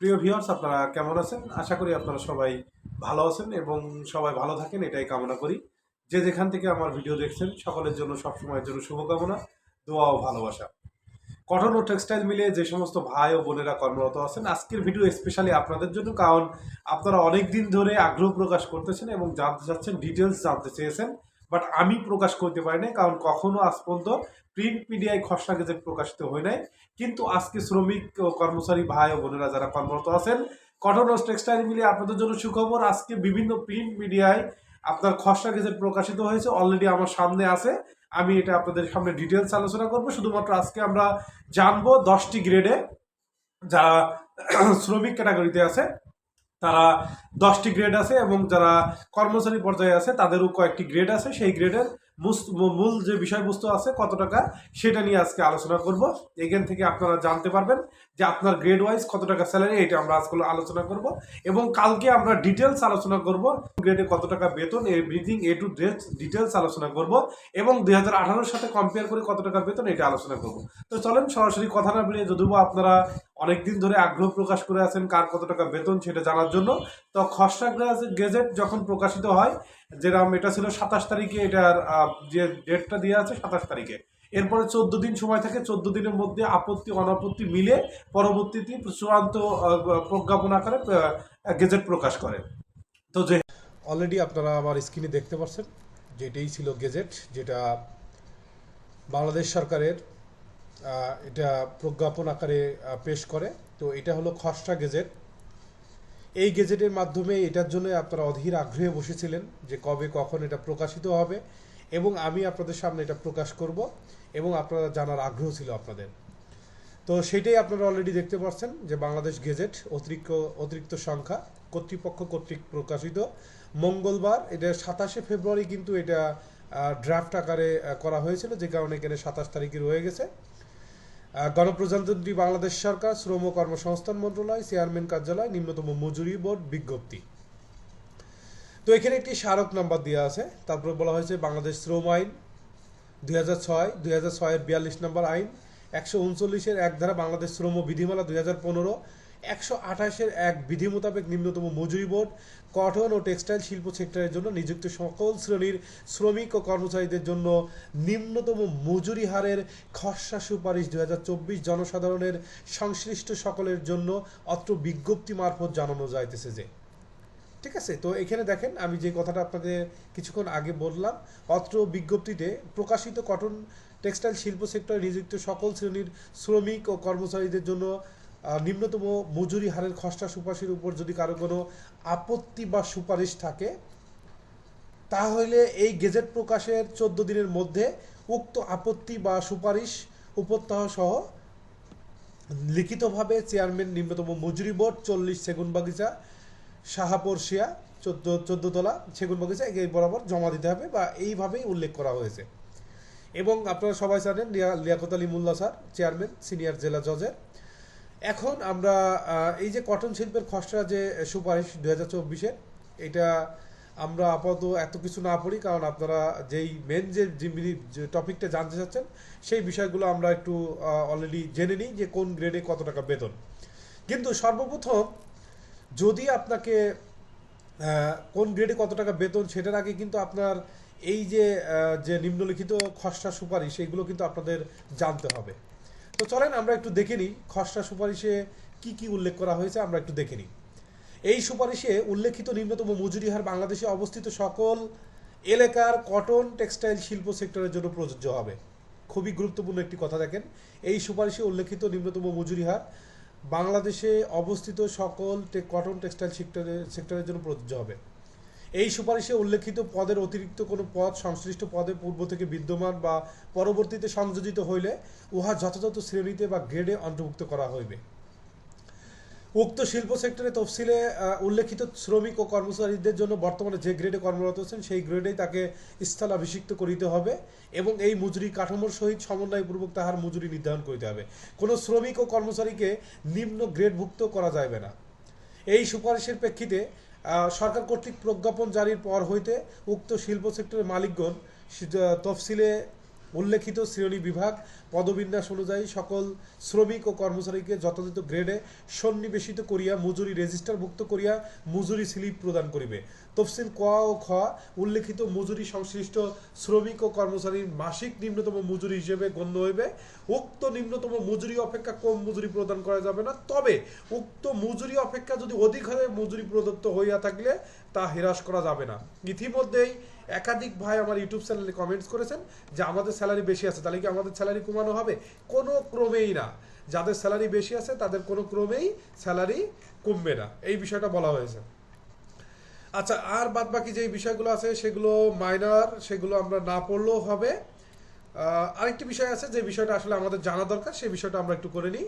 প্রিয় ভিউয়ার্স আপনারা কেমন আছেন? আশা করি আপনারা সবাই ভালো আছেন এবং সবাই ভালো থাকেন, এটাই কামনা করি। যে যেখান থেকে আমার ভিডিও দেখছেন, সকলের জন্য, সবসময়ের জন্য শুভকামনা, দোয়া ও ভালোবাসা। কটন ও টেক্সটাইল মিলে যে সমস্ত ভাই ও বোনেরা কর্মরত আছেন, আজকের ভিডিও স্পেশালি আপনাদের জন্য, কারণ আপনারা অনেক দিন ধরে আগ্রহ প্রকাশ করতেছেন এবং জানতে চাচ্ছেন ডিটেলস জানতে চেয়েছেন। বাট আমি প্রকাশ করতে পারি নাই, কারণ কখনো আজ পর্যন্ত প্রিন্ট মিডিয়ায় খসড়া গেজেট প্রকাশিত হয় নাই। কিন্তু আজকে শ্রমিক কর্মচারী ভাই ও বোনেরা যারা কর্মরত আছেন কটন ও টেক্সটাইল মিলিয়ে আপনাদের জন্য সুখবর, আজকে বিভিন্ন প্রিন্ট মিডিয়ায় আপনার খসড়া গেজেট প্রকাশিত হয়েছে অলরেডি আমার সামনে আছে। আমি এটা আপনাদের সামনে ডিটেলস আলোচনা করব। শুধুমাত্র আজকে আমরা জানব দশটি গ্রেডে যারা শ্রমিক ক্যাটাগরিতে আছে। তারা দশটি গ্রেড আছে এবং যারা কর্মচারী পর্যায়ে আছে, তাদেরও কয়েকটি গ্রেড আছে। সেই গ্রেডের মূল যে বিষয়বস্তু আছে, কত টাকা, সেটা নিয়ে আজকে আলোচনা করব। এখান থেকে আপনারা জানতে পারবেন যে আপনার গ্রেড ওয়াইজ কত টাকা স্যালারি এটা আমরা আজকে আলোচনা করব। এবং কালকে আমরা ডিটেলস আলোচনা করব। গ্রেডে কত টাকা বেতন এভরিথিং এ টু ডিটেলস আলোচনা করব। এবং দুই সাথে কম্পেয়ার করে কত টাকা বেতন, এটা আলোচনা করব। তো চলেন সরাসরি কথা না বলে যদিও আপনারা অনেকদিন ধরে আগ্রহ প্রকাশ করে আছেন কার কত টাকা বেতন সেটা জানার জন্য। তো খসড়া গেজেট যখন প্রকাশিত হয়, যেরকম এটা ছিল সাতাশ তারিখে, এটার যে ডেটটা দেওয়া আছে সাতাশ তারিখে। এরপরে চোদ্দ দিন সময় থাকে, চোদ্দ দিনের মধ্যে আপত্তি, অনাপত্তি মিলে পরবর্তীতে চূড়ান্ত প্রজ্ঞাপন আকারে গেজেট প্রকাশ করে। তো যে অলরেডি আপনারা আমার স্ক্রিনে দেখতে পাচ্ছেন, যেটাই ছিল গেজেট, যেটা বাংলাদেশ সরকারের এটা প্রজ্ঞাপন আকারে পেশ করে। তো এটা হলো খসড়া গেজেট। এই গেজেটের মাধ্যমে এটার জন্য আপনারা অধীর আগ্রহে বসেছিলেন যে কবে কখন এটা প্রকাশিত হবে এবং আমি আপনাদের সামনে এটা প্রকাশ করব এবং আপনারা জানার আগ্রহ ছিল আপনাদের। তো সেটাই আপনারা অলরেডি দেখতে পাচ্ছেন যে বাংলাদেশ গেজেট অতিরিক্ত অতিরিক্ত সংখ্যা কর্তৃপক্ষ কর্তৃক প্রকাশিত। মঙ্গলবার, এটা সাতাশে ফেব্রুয়ারি কিন্তু এটা ড্রাফট আকারে করা হয়েছিল, যে কারণে এখানে সাতাশ তারিখে রয়ে গেছে। গণপ্রজাতন্ত্রী বাংলাদেশ সরকার, শ্রম কর্মসংস্থান মন্ত্রণালয়, চেয়ারম্যান কার্যালয়, নিম্নতম মজুরি বোর্ড বিজ্ঞপ্তি। তো এখানে একটি স্মারক নাম্বার দেওয়া আছে। তারপরে বলা হয়েছে, বাংলাদেশ শ্রম আইন দুই হাজার ছয়, দুই হাজার ছয়ের বিয়াল্লিশ নম্বর আইন, একশো উনচল্লিশের এক ধারা বাংলাদেশ শ্রম বিধিমালা দুই হাজার পনেরো একশো আঠাশের এক বিধি মোতাবেক নিম্নতম মজুরি বোর্ড কঠন ও টেক্সটাইল শিল্প সেক্টরের জন্য নিযুক্ত সকল শ্রেণির শ্রমিক ও কর্মচারীদের জন্য নিম্নতম মজুরি হারের খসড়া সুপারিশ চব্বিশ জনসাধারণের সংশ্লিষ্ট সকলের জন্য অত্র বিজ্ঞপ্তি মারফত জানানো যাইতেছে যে। ঠিক আছে, তো এখানে দেখেন, আমি যে কথাটা আপনাদের কিছুক্ষণ আগে বললাম, অত্র বিজ্ঞপ্তিতে প্রকাশিত কটন টেক্সটাইল শিল্প সেক্টরে নিযুক্ত সকল শ্রেণির শ্রমিক ও কর্মচারীদের জন্য নিম্নতম মজুরি হারের খসড়া সুপারিশের উপর যদি কারও কোনো আপত্তি বা সুপারিশ থাকে, তাহলে এই গেজেট প্রকাশের চোদ্দ দিনের মধ্যে উক্ত আপত্তি বা সুপারিশ উপত্যাহ সহ লিখিতভাবে চেয়ারম্যান নিম্নতম মজুরি বোর্ড চল্লিশ সেগুন বাগিচা শাহাপরশিয়া চোদ্দ চোদ্দ তলা সেগুন বাগিচা এই বরাবর জমা দিতে হবে বা এইভাবেই উল্লেখ করা হয়েছে। এবং আপনারা সবাই জানেন Liaquat Ali Molla sir, chairman, senior জেলা জজের। এখন আমরা এই যে কটন শিল্পের খসড়া যে সুপারিশ দু হাজার চব্বিশের, এটা আমরা আপাতত এত কিছু না পড়ি, কারণ আপনারা যেই মেন যে যে টপিকটা জানতে চাচ্ছেন, সেই বিষয়গুলো আমরা একটু অলরেডি জেনে নিই যে কোন গ্রেডে কত টাকা বেতন। কিন্তু সর্বপ্রথম যদি আপনাকে কোন গ্রেডে কত টাকা বেতন সেটার আগে কিন্তু আপনার এই যে যে নিম্নলিখিত খসড়া সুপারিশ এইগুলো কিন্তু আপনাদের জানতে হবে। তো চলেন আমরা একটু দেখে নিই খসড়া সুপারিশে কি কি উল্লেখ করা হয়েছে, আমরা একটু দেখে নিই। এই সুপারিশে উল্লেখিত নিম্নতম মজুরি হার বাংলাদেশে অবস্থিত সকল এলাকার কটন টেক্সটাইল শিল্প সেক্টরের জন্য প্রযোজ্য হবে। খুবই গুরুত্বপূর্ণ একটি কথা দেখেন, এই সুপারিশে উল্লেখিত নিম্নতম মজুরি হার বাংলাদেশে অবস্থিত সকল কটন টেক্সটাইল সেক্টরের সেক্টরের জন্য প্রযোজ্য হবে। এই সুপারিশে উল্লেখিত পদের অতিরিক্ত কোনো পদ সংশ্লিষ্ট পদে পূর্ব থেকে বিদ্যমান বা পরবর্তীতে সংযোজিত হইলে উহা যথাযথ শ্রেণীতে বা গ্রেডে অন্তর্ভুক্ত করা হইবে। উক্ত শিল্প সেক্টরে তফসিলে উল্লেখিত শ্রমিক ও কর্মচারীদের জন্য বর্তমানে যে গ্রেডে কর্মরত আছেন, সেই গ্রেডেই তাকে স্থলাভিষিক্ত করিতে হবে এবং এই মজুরি কাঠামোর সহিত সমন্বয়পূর্বক তাহার মজুরি নির্ধারণ করিতে হবে। কোনো শ্রমিক ও কর্মচারীকে নিম্ন গ্রেডভুক্ত করা যাইবে না। এই সুপারিশের প্রেক্ষিতে সরকার কর্তৃক প্রজ্ঞাপন জারির পর হইতে উক্ত শিল্প সেক্টরের মালিকগণ তফসিলে উল্লেখিত শ্রেণি বিভাগ, পদবিন্যাস অনুযায়ী সকল শ্রমিক ও কর্মচারীকে যথাযথ গ্রেডে সন্নিবেশিত করিয়া মজুরি রেজিস্টারভুক্ত করিয়া মজুরি স্লিপ প্রদান করিবে। তফসিল ক ও খ উল্লেখিত মজুরি সংশ্লিষ্ট শ্রমিক ও কর্মচারীর মাসিক নিম্নতম মজুরি হিসেবে গণ্য হইবে। উক্ত নিম্নতম মজুরি অপেক্ষা কম মজুরি প্রদান করা যাবে না। তবে উক্ত মজুরি অপেক্ষা যদি অধিক হারে মজুরি প্রদত্ত হইয়া থাকলে তা হ্রাস করা যাবে না। ইতিমধ্যেই একাধিক ভাই আমার ইউটিউব চ্যানেলে কমেন্টস করেছেন যে আমাদের স্যালারি বেশি আছে। তাহলে কি আমাদের স্যালারি কমানো হবে? কোনো ক্রমেই না। যাদের স্যালারি বেশি আছে, তাদের কোনো ক্রমেই স্যালারি কমবে না। এই বিষয়টা বলা হয়েছে। আচ্ছা আর বাদ বাকি যে বিষয়গুলো আছে, সেগুলো মাইনার সেগুলো আমরা না পড়লেও হবে। আরেকটি বিষয় আছে যে বিষয়টা আসলে আমাদের জানা দরকার, সেই বিষয়টা আমরা একটু করে নিই।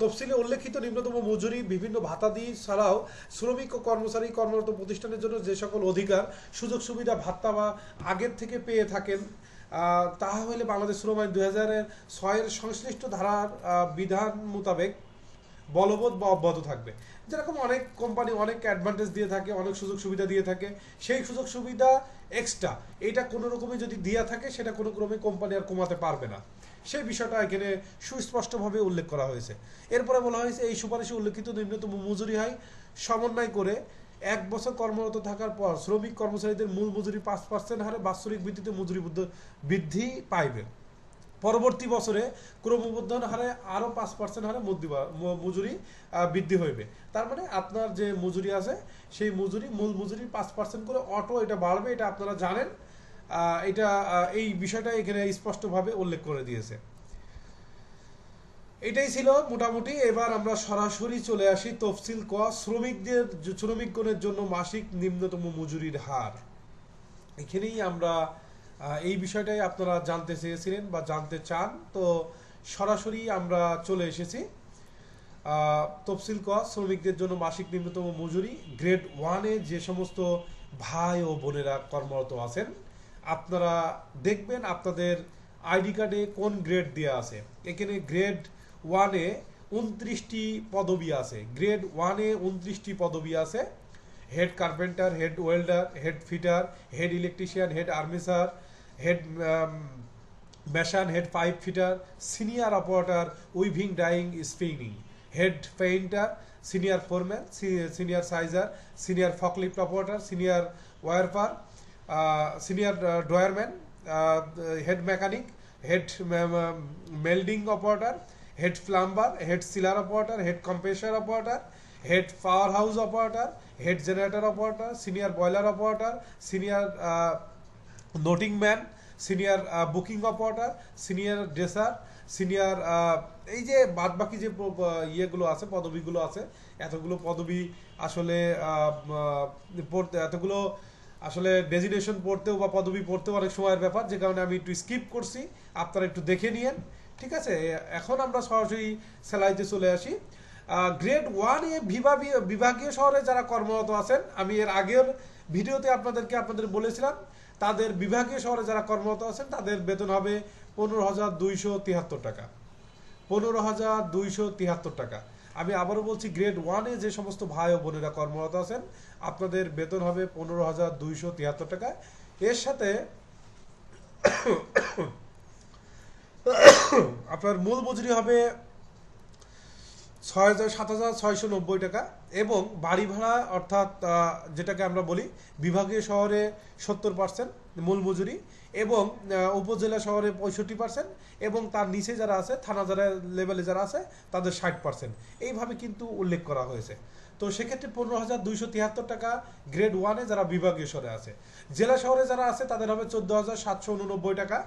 তফসিলে উল্লেখিত নিম্নতম মজুরি, বিভিন্ন ভাতাদি ছাড়াও শ্রমিক ও কর্মচারী কর্মরত প্রতিষ্ঠানের জন্য যে সকল অধিকার, সুযোগ সুবিধা, ভাতা বা আগের থেকে পেয়ে থাকেন তাহা হলে বাংলাদেশ শ্রম আইন দুই হাজারের ছয়ের সংশ্লিষ্ট ধারার বিধান মোতাবেক বলবৎ বা অব্যাহত থাকবে। যেরকম অনেক কোম্পানি অনেক অ্যাডভান্টেজ দিয়ে থাকে, অনেক সুযোগ সুবিধা দিয়ে থাকে, সেই সুযোগ সুবিধা এক্সট্রা এটা কোনো রকমে যদি দেওয়া থাকে, সেটা কোনো ক্রমে কোম্পানি আর কমাতে পারবে না। সেই বিষয়টা এখানে সুস্পষ্টভাবে উল্লেখ করা হয়েছে। এরপরে বলা হয়েছে, এই সুপারিশে উল্লেখিত নিম্নতম মজুরি হয় সমন্বয় করে এক বছর কর্মরত থাকার পর শ্রমিক কর্মচারীদের মূল মজুরি পাঁচ পার্সেন্ট হারে বাৎসরিক ভিত্তিতে মজুরি বৃদ্ধি পাইবে। পরবর্তী বছরে ক্রমবর্ধন হারে আরও পাঁচ পার্সেন্ট হারে মজুরি বৃদ্ধি হইবে। তার মানে আপনার যে মজুরি আছে, সেই মজুরি, মূল মজুরি পাঁচ পার্সেন্ট করে অটো এটা বাড়বে, এটা আপনারা জানেন। এটা এই বিষয়টা এখানে স্পষ্টভাবে উল্লেখ করে দিয়েছে। এটাই ছিল মোটামুটি। এবার আমরা সরাসরি চলে আসি তফসিল ক, শ্রমিকদের, শ্রমিকগণের জন্য মাসিক নিম্নতম মজুরির হার। এখানেই আমরা এই বিষয়টাই আপনারা জানতে চেয়েছিলেন বা জানতে চান। তো সরাসরি আমরা চলে এসেছি। তফসিল ক, শ্রমিকদের জন্য মাসিক নিম্নতম মজুরি, গ্রেড ওয়ানে যে সমস্ত ভাই ও বোনেরা কর্মরত আছেন, আপনারা দেখবেন আপনাদের আইডি কার্ডে কোন গ্রেড দেওয়া আছে। এখানে গ্রেড ওয়ানে উনত্রিশটি পদবি আছে। গ্রেড ওয়ানে উনত্রিশটি পদবি আছে। Head carpenter, head welder, head fitter, head electrician, head আর্মিসার head mason head pipe fitter senior operator weaving dyeing spinning head painter senior foreman senior sizer senior forklift operator senior warper senior drawerman head mechanic head mending operator head plumber head sealer operator head compressor operator head power house operator head generator operator senior boiler operator senior knotting man senior booking operator senior dresser senior এই যে বাদ বাকি যে ইয়েগুলো আছে, পদবিগুলো আছে, এতগুলো পদবি আসলে পড়তে, এতগুলো আসলে ডেজিনেশন পড়তেও বা পদবি পড়তেও অনেক সময়ের ব্যাপার, যে কারণে আমি একটু স্কিপ করছি, আপনারা একটু দেখে নিয়েন, ঠিক আছে? এখন আমরা সরাসরি সেলাইতে চলে আসি। গ্রেড ওয়ানে বিভাগীয় বিভাগীয় শহরে যারা কর্মরত আছেন, আমি এর আগের ভিডিওতে আপনাদেরকে, আপনাদের বলেছিলাম তাদের বিভাগীয় শহরে যারা কর্মরত আছেন, তাদের বেতন হবে পনেরো হাজার দুইশো তিয়াত্তর টাকা। পনেরো হাজার দুইশো তিয়াত্তর টাকা। আমি আবারও বলছি গ্রেড ওয়ানে যে সমস্ত ভাই ও বোনেরা কর্মরত আছেন, আপনাদের বেতন হবে পনেরো হাজার দুইশো তিয়াত্তর টাকা। এর সাথে আপনার মূল মজুরি হবে ছয় হাজার, সাত হাজার, ছয়শো নব্বই টাকা এবং বাড়ি ভাড়া অর্থাৎ যেটাকে আমরা বলি বিভাগীয় শহরে সত্তর পার্সেন্ট মূল মজুরি এবং উপজেলা শহরে পঁয়ষট্টি পার্সেন্ট এবং তার নিচে যারা আছে, থানা যারা, লেভেলে যারা আছে, তাদের ষাট পার্সেন্ট এইভাবে কিন্তু উল্লেখ করা হয়েছে। তো সেক্ষেত্রে পনেরো হাজার দুইশো তিয়াত্তর টাকা গ্রেড ওয়ানে যারা বিভাগীয় শহরে আছে। জেলা শহরে যারা আছে, তাদের হবে চোদ্দ হাজার, সাতশো উননব্বই টাকা,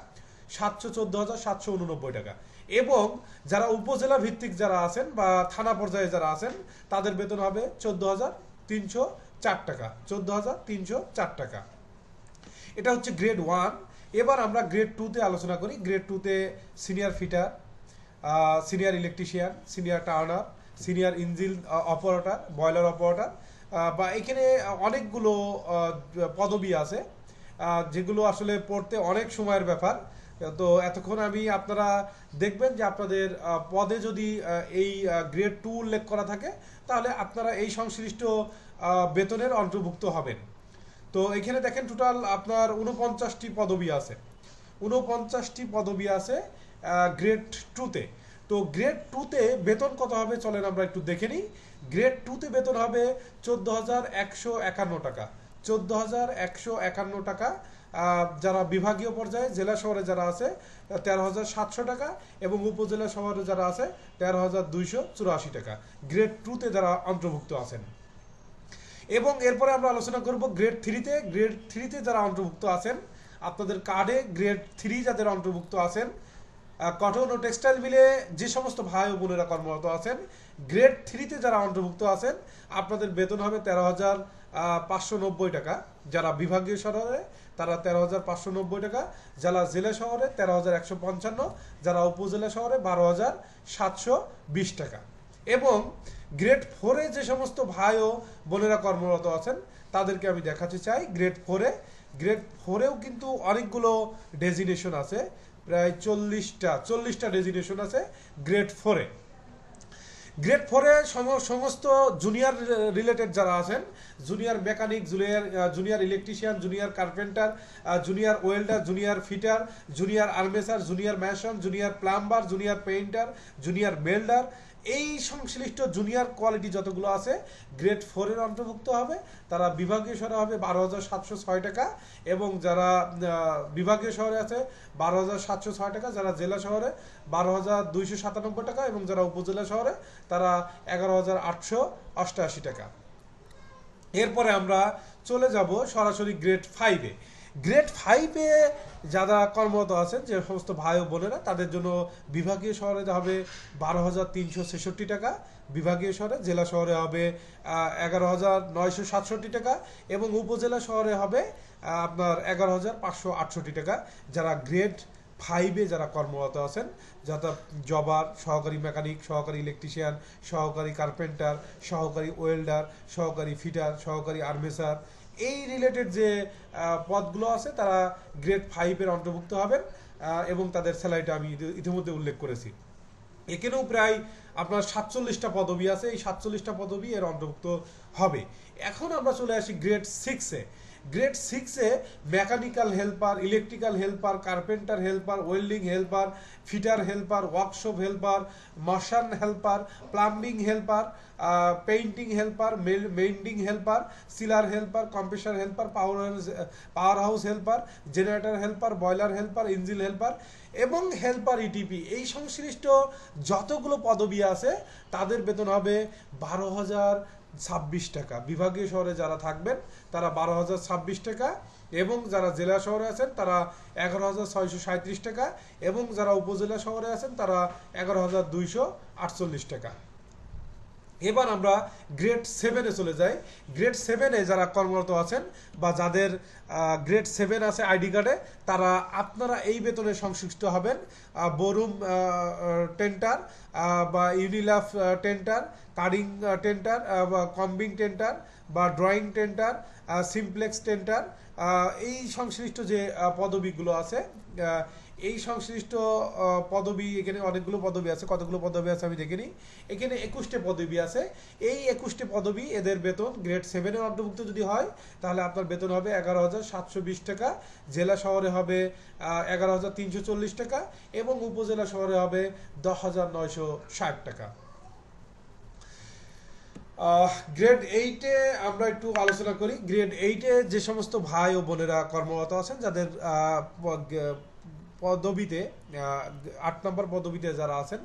সাতশো, চোদ্দ হাজার, সাতশো উননব্বই টাকা। এবং যারা উপজেলা ভিত্তিক যারা আছেন বা থানা পর্যায়ে যারা আছেন, তাদের বেতন হবে চোদ্দ হাজার তিনশো চার টাকা চোদ্দ হাজার তিনশো চার টাকা। এটা হচ্ছে গ্রেড ওয়ান এবার আমরা গ্রেড টুতে আলোচনা করি। গ্রেড টুতে senior fitter senior electrician senior turner senior engine operator boiler operator বা এখানে অনেকগুলো পদবি আছে যেগুলো আসলে পড়তে অনেক সময়ের ব্যাপার। তো এতক্ষণ আমি আপনারা দেখবেন যে আপনাদের পদে যদি এই গ্রেড টু উল্লেখ করা থাকে, তাহলে আপনারা এই সংশ্লিষ্ট বেতনের অন্তর্ভুক্ত হবেন। তো এখানে দেখেন টোটাল আপনার উনপঞ্চাশটি পদবি আছে। উনপঞ্চাশটি পদবি আছে গ্রেড টুতে তো। গ্রেড টুতে বেতন কত হবে চলেন আমরা একটু দেখে নিই। গ্রেড টুতে বেতন হবে চোদ্দ হাজার একশো একান্ন টাকা। চোদ্দ হাজার একশো একান্ন টাকা। যারা বিভাগীয় পর্যায়ে জেলা শহরে যারা আছে, তেরো হাজার সাতশো টাকা এবং উপজেলা শহরে যারা আছে, তেরো হাজার দুইশো চুরাশি টাকা। গ্রেড টুতে যারা অন্তর্ভুক্ত আছেন। এবং এরপরে আমরা আলোচনা করব গ্রেড থ্রিতে গ্রেড থ্রিতে যারা অন্তর্ভুক্ত আছেন, আপনাদের কার্ডে গ্রেড থ্রি যাদের অন্তর্ভুক্ত আছেন কটন ও টেক্সটাইল মিলে যে সমস্ত ভাই ও বোনেরা কর্মরত আছেন গ্রেড থ্রিতে যারা অন্তর্ভুক্ত আছেন, আপনাদের বেতন হবে তেরো হাজার পাঁচশো নব্বই টাকা। যারা বিভাগীয় শহরে তারা তেরো হাজার পাঁচশো নব্বই টাকা যারা জেলা শহরে তেরো হাজার একশো পঞ্চান্ন যারা উপজেলা শহরে বারো হাজার সাতশো বিশ টাকা। এবং গ্রেড ফোরে যে সমস্ত ভাই ও বোনেরা কর্মরত আছেন, তাদেরকে আমি দেখাতে চাই। গ্রেড ফোরে, গ্রেড ফোরেও কিন্তু অনেকগুলো ডেজিনেশন আছে, প্রায় চল্লিশটা চল্লিশটা ডেজিনেশন আছে গ্রেড ফোরে। গ্রেড ফোরে সমস্ত জুনিয়র রিলেটেড যারা আছেন junior mechanic junior junior electrician junior carpenter junior welder junior fitter junior আর্মেসার junior mason junior plumber junior painter junior welder এই সংশ্লিষ্ট জুনিয়র কোয়ালিটি যতগুলো আছে, গ্রেড ফোরের অন্তর্ভুক্ত হবে। তারা বিভাগীয় শহরে হবে বারো হাজার সাতশো ছয় টাকা এবং যারা বিভাগীয় শহরে আছে বারো হাজার সাতশো ছয় টাকা, যারা জেলা শহরে বারো হাজার দুইশো সাতানব্বই টাকা এবং যারা উপজেলা শহরে, তারা এগারো হাজার আটশো অষ্টআশি টাকা। এরপরে আমরা চলে যাব সরাসরি গ্রেড ফাইভে গ্রেড ফাইভে যারা কর্মরত আছেন, যে সমস্ত ভাই ও বোনেরা, তাদের জন্য বিভাগীয় শহরে হবে বারো হাজার তিনশো ছেষট্টি টাকা, বিভাগীয় শহরে, জেলা শহরে হবে এগারো হাজার নয়শো সাতষট্টি টাকা এবং উপজেলা শহরে হবে আপনার এগারো হাজার পাঁচশো আটষট্টি টাকা। যারা গ্রেড ফাইভে যারা কর্মরত আছেন, যারা জবার, সহকারী মেকানিক, সহকারী ইলেকট্রিশিয়ান সহকারী কার্পেন্টার সহকারী ওয়েল্ডার সহকারী ফিটার সহকারী আর্মেসার এই রিলেটেড যে পদগুলো আছে, তারা গ্রেড ফাইভের অন্তর্ভুক্ত হবেন এবং তাদের স্যালারিটা আমি ইতিমধ্যে উল্লেখ করেছি। এখানেও প্রায় আপনার সাতচল্লিশটা পদবি আছে, এই সাতচল্লিশটা পদবি এর অন্তর্ভুক্ত হবে। এখন আমরা চলে আসি গ্রেড সিক্সে গ্রেড সিক্সে mechanical helper electrical helper carpenter helper welding helper fitter helper workshop helper mason helper plumbing helper painting helper mending helper sealer helper compressor helper power power house helper generator helper boiler helper engine helper এবং helper ETP এই সংশ্লিষ্ট যতগুলো পদবি আছে, তাদের বেতন হবে বারো হাজার ছাব্বিশ টাকা। বিভাগীয় শহরে যারা থাকবেন, তারা বারো হাজার ছাব্বিশ টাকা এবং যারা জেলা শহরে আছেন, তারা এগারো হাজার ছয়শো সাঁত্রিশ টাকা এবং যারা উপজেলা শহরে আছেন, তারা এগারো হাজার দুইশো আটচল্লিশ টাকা। এবার আমরা গ্রেড সেভেনে চলে যাই। গ্রেড সেভেনে যারা কর্মরত আছেন বা যাদের গ্রেড সেভেন আছে আইডি কার্ডে তারা আপনারা এই বেতনে সংশ্লিষ্ট হবেন। বরুম টেন্টার বা ইউনিলাফ টেন্টার কারিং টেন্টার বা কম্বিং টেন্টার বা ড্রয়িং টেন্টার সিমপ্লেক্স টেন্টার এই সংশ্লিষ্ট যে পদবিগুলো আছে এই সংশ্লিষ্ট পদবি, এখানে অনেকগুলো পদবি আছে, কতগুলো পদবি আছে আমি দেখে নিই এখানে একুশটি পদবি আছে। এই একুশটি পদবি, এদের বেতন গ্রেড সেভেনের অন্তর্ভুক্ত যদি হয়, তাহলে আপনার বেতন হবে এগারো হাজার সাতশো বিশ টাকা, জেলা শহরে হবে এগারো হাজার তিনশো চল্লিশ টাকা এবং উপজেলা শহরে হবে দশ হাজার নয়শো ষাট টাকা। গ্রেড এইটে আমরা একটু আলোচনা করি। গ্রেড এইটে যে সমস্ত ভাই ও বোনেরা কর্মরত আছেন, যাদের পদবিতে আট নম্বর পদবিতে যারা আছেন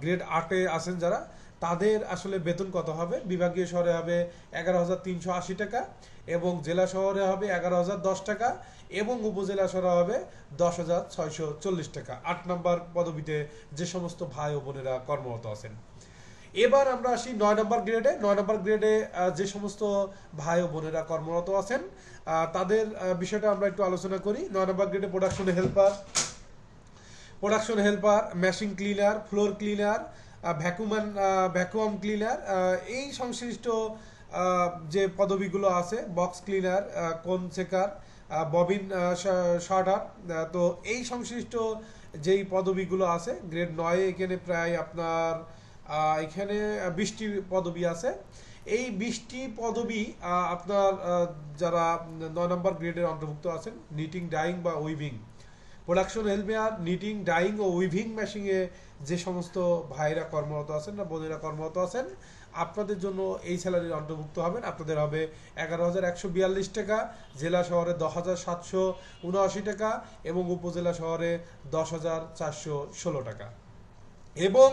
গ্রেড আটে আছেন যারা, তাদের আসলে বেতন কত হবে? বিভাগীয় শহরে হবে এগারো হাজার তিনশো আশি টাকা এবং জেলা শহরে হবে এগারো হাজার দশ টাকা এবং উপজেলা শহরে হবে দশ হাজার ছয়শো চল্লিশ টাকা। আট নম্বর পদবিতে যে সমস্ত ভাই ও বোনেরা কর্মরত আছেন। এবার আমরা আসি নয় নম্বর গ্রেডে। নয় নম্বর গ্রেডে যে সমস্ত ভাই ও বোনেরা কর্মরত আছেন তাদের বিষয়টা আমরা একটু আলোচনা করি। নয় নম্বর গ্রেডে production helper production helper machine cleaner floor cleaner vacuum vacuum cleaner এই সংশ্লিষ্ট যে পদবিগুলো আছে বক্স ক্লিনার কোন সেকার ববিন শর্টার তো এই সংশ্লিষ্ট যেই পদবিগুলো আছে গ্রেড নয়ে এখানে প্রায় আপনার এখানে বৃষ্টি পদবি আছে। এই বৃষ্টি পদবি আপনার যারা নয় নম্বর গ্রেডের অন্তর্ভুক্ত আছেন নিটিং ডাইং বা উইভিং প্রোডাকশন হেলমেয়ার নিটিং ডাইং ও উইভিং মেশিংয়ে যে সমস্ত ভাইরা কর্মরত আছেন না বোনেরা কর্মরত আছেন, আপনাদের জন্য এই স্যালারির অন্তর্ভুক্ত হবেন। আপনাদের হবে এগারো হাজার একশো বিয়াল্লিশ টাকা, জেলা শহরে দশ হাজার সাতশো উনআশি টাকা এবং উপজেলা শহরে দশ হাজার চারশো ষোলো টাকা। এবং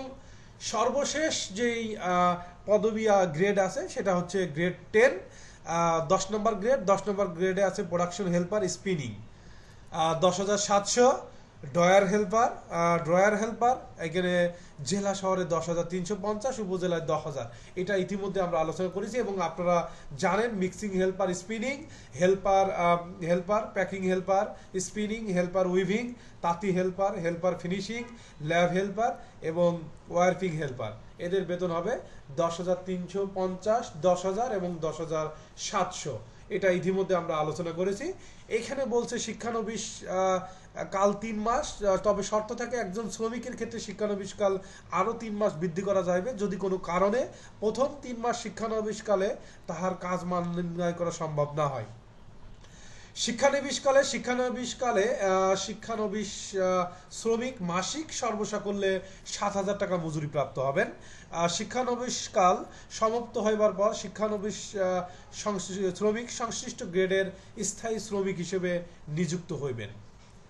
সর্বশেষ যেই পদবিয়া গ্রেড আছে, সেটা হচ্ছে গ্রেড টেন দশ নম্বর গ্রেড দশ নম্বর গ্রেডে আছে প্রোডাকশন হেল্পার স্পিনিং দশ হাজার সাতশো ড্রয়ার হেল্পার ড্রয়ার হেল্পার, এখানে জেলা শহরে দশ হাজার তিনশো পঞ্চাশ, উপজেলায় দশ হাজার। এটা ইতিমধ্যে আমরা আলোচনা করেছি এবং আপনারা জানেন mixing helper spinning helper helper packing helper spinning helper weaving তাঁতি helper helper finishing lab helper এবং ওয়ারপিং হেল্পার এদের বেতন হবে দশ হাজার তিনশো পঞ্চাশ, দশ হাজার এবং দশ হাজার সাতশো। এটা ইতিমধ্যে আমরা আলোচনা করেছি। এখানে বলছে শিক্ষানবিশ কাল তিন মাস তবে শর্ত থাকে একজন শ্রমিকের ক্ষেত্রে শিক্ষানবিশ কাল আরও তিন মাস বৃদ্ধি করা যাবে যদি কোনো কারণে প্রথম তিন মাস শিক্ষানবিশ কালে তাহার কাজ মান নির্ণয় করা সম্ভব না হয়। শিক্ষানবিশকালে শিক্ষানবিশকালে শিক্ষানবিশ শ্রমিক মাসিক সর্বসাকল্যে সাত হাজার টাকা মজুরি প্রাপ্ত হবেন। শিক্ষানবিশকাল সমাপ্ত হইবার পর শিক্ষানবিশ শ্রমিক সংশ্লিষ্ট গ্রেডের স্থায়ী শ্রমিক হিসেবে নিযুক্ত হইবেন।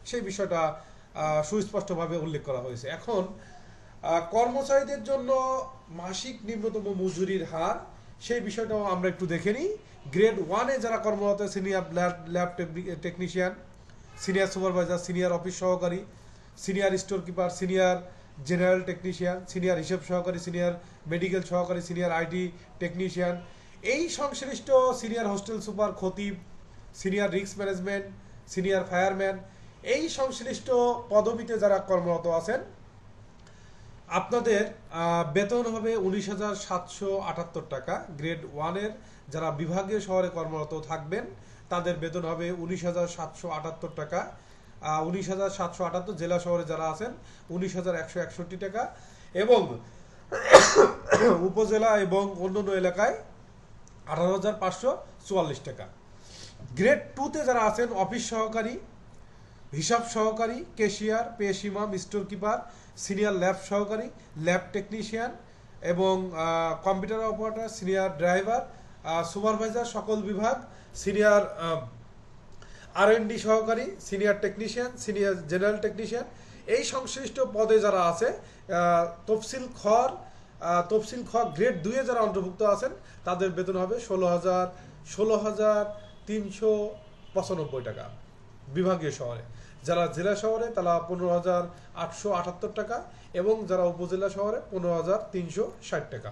সেই বিষয়টা সুস্পষ্টভাবে উল্লেখ করা হয়েছে। এখন কর্মচারীদের জন্য মাসিক নিম্নতম মজুরির হার সেই বিষয়টাও আমরা একটু দেখে নিই। গ্রেড ওয়ানে যারা কর্মরত senior lab lab technician senior supervisor senior office সহকারী senior store keeper senior general technician senior হিসেব সহকারী সিনিয়র মেডিকেল সহকারী সিনিয়র আইটি টেকনিশিয়ান এই সংশ্লিষ্ট সিনিয়র হোস্টেল সুপার খতিব senior risk management senior fireman এই সংশ্লিষ্ট পদবিতে যারা কর্মরত আছেন আপনাদের বেতন হবে উনিশ হাজার সাতশো আটাত্তর টাকা। গ্রেড ওয়ানের যারা বিভাগীয় শহরে কর্মরত থাকবেন, তাদের বেতন হবে উনিশ হাজার সাতশো আটাত্তর টাকা। উনিশ হাজার সাতশো আটাত্তর জেলা শহরে যারা আছেন, উনিশ হাজার একশো একষট্টি টাকা। এবং উপজেলা এবং অন্যান্য এলাকায় আঠারো হাজার পাঁচশো চুয়াল্লিশ টাকা। গ্রেড টুতে যারা আছেন, অফিস সহকারী হিসাব সহকারী কেশিয়ার পেশ ইমাম স্টোর কিপার সিনিয়র ল্যাব সহকারী ল্যাব টেকনিশিয়ান এবং computer operator senior driver supervisor সকল বিভাগ সিনিয়র আর ডি সহকারী senior technician senior general technician এই সংশ্লিষ্ট পদে যারা আছে তফসিল খর তফসিল খ গ্রেড দুয়ে যারা অন্তর্ভুক্ত আছেন, তাদের বেতন হবে ষোলো হাজার ষোলো হাজার তিনশো পঁচানব্বই টাকা। বিভাগীয় শহরে। যারা জেলা শহরে তারা পনেরো হাজার আটশো আটাত্তর টাকা এবং যারা উপজেলা শহরে পনেরো হাজার তিনশো ষাট টাকা।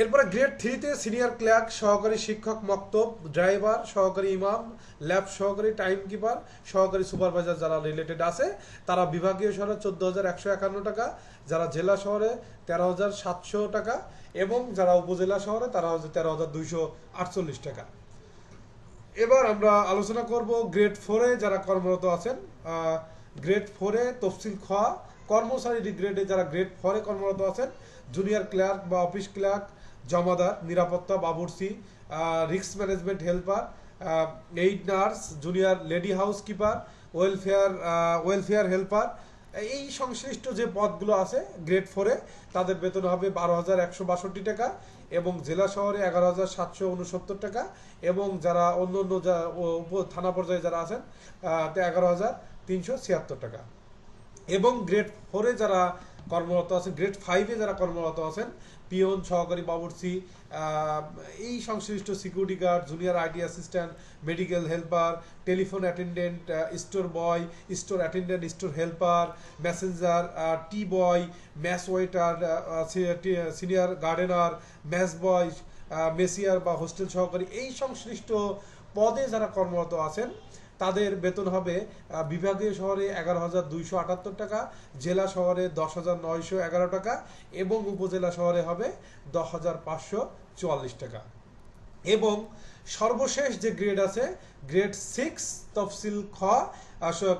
এরপরে গ্রেড থ্রিতে সিনিয়র ক্লার্ক, সহকারী শিক্ষক, মক্তব, ড্রাইভার, সহকারী ইমাম, ল্যাব সহকারী টাইম কিপার সহকারী সুপারভাইজার যারা রিলেটেড আছে, তারা বিভাগীয় শহরে চোদ্দ হাজার একশো একান্ন টাকা, যারা জেলা শহরে তেরো হাজার সাতশো টাকা এবং যারা উপজেলা শহরে তারা হচ্ছে তেরো হাজার দুইশো আটচল্লিশ টাকা। এবার আমরা আলোচনা করব গ্রেড ফোরে যারা কর্মরত আছেন। গ্রেড ফোরে তফসিল খ, কর্মচারী গ্রেডে যারা গ্রেড ফোরে কর্মরত আছেন, জুনিয়র ক্লার্ক বা অফিস ক্লার্ক, জমাদার, নিরাপত্তা, বাবুর্চি risk management helper aid nurse, junior lady house keeper welfare welfare helper, এই সংশ্লিষ্ট যে পদগুলো আছে গ্রেড ফোরে, তাদের বেতন হবে বারো হাজার একশো বাষট্টি টাকা। এবং জেলা শহরে এগারো হাজার সাতশো উনসত্তর টাকা এবং যারা অন্য অন্য থানা পর্যায়ে যারা আছেন এগারো হাজার তিনশো ছিয়াত্তর টাকা। এবং গ্রেড ফোরে যারা কর্মরত আছেন গ্রেড ফাইভে যারা কর্মরত আছেন, পিয়ন, সহকারী বাবুর্চি এই সংশ্লিষ্ট security guard junior IT assistant medical helper telephone attendant store boy store attendant store helper messenger tea boy mess waiter senior gardener mess boy Messier বা হোস্টেল সহকারী, এই সংশ্লিষ্ট পদে যারা কর্মরত আছেন তাদের বেতন হবে বিভাগীয় শহরে এগারো হাজার দুইশো আটাত্তর টাকা, জেলা শহরে দশ হাজার নয়শো এগারো টাকা এবং উপজেলা শহরে হবে দশ হাজার পাঁচশো চুয়াল্লিশ টাকা। এবং সর্বশেষ যে গ্রেড আছে, গ্রেড সিক্স তফসিল খ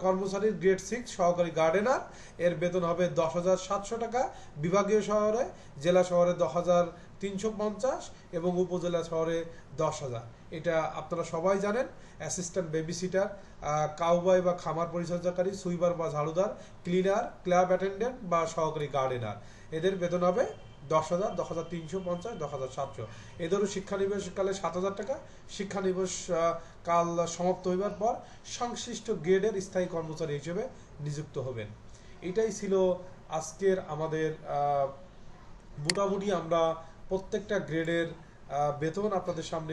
কর্মচারীর গ্রেড সিক্স সহকারী গার্ডেনার, এর বেতন হবে দশ হাজার সাতশো টাকা, বিভাগীয় শহরে, জেলা শহরে দশ হাজার তিনশো পঞ্চাশ এবং উপজেলা শহরে দশ হাজার। এটা আপনারা সবাই জানেন অ্যাসিস্ট্যান্ট বেবি সিটার কাউবয় বা খামার পরিচর্যাকারী, সুইবার বা ঝাড়ুদার ক্লিনার ক্লাব অ্যাটেন্ডেন্ট বা সহকারী গার্ডেনার এদের বেতন হবে দশ হাজার দশ হাজার তিনশো পঞ্চাশ, দশ হাজার সাতশো। এদেরও শিক্ষানিবেশ কালে সাত হাজার টাকা। শিক্ষানিবেশ কাল সমাপ্ত হইবার পর সংশ্লিষ্ট গ্রেডের স্থায়ী কর্মচারী হিসেবে নিযুক্ত হবেন। এটাই ছিল আজকের আমাদের মোটামুটি আমরা প্রত্যেকটা গ্রেডের বেতন আপনাদের সামনে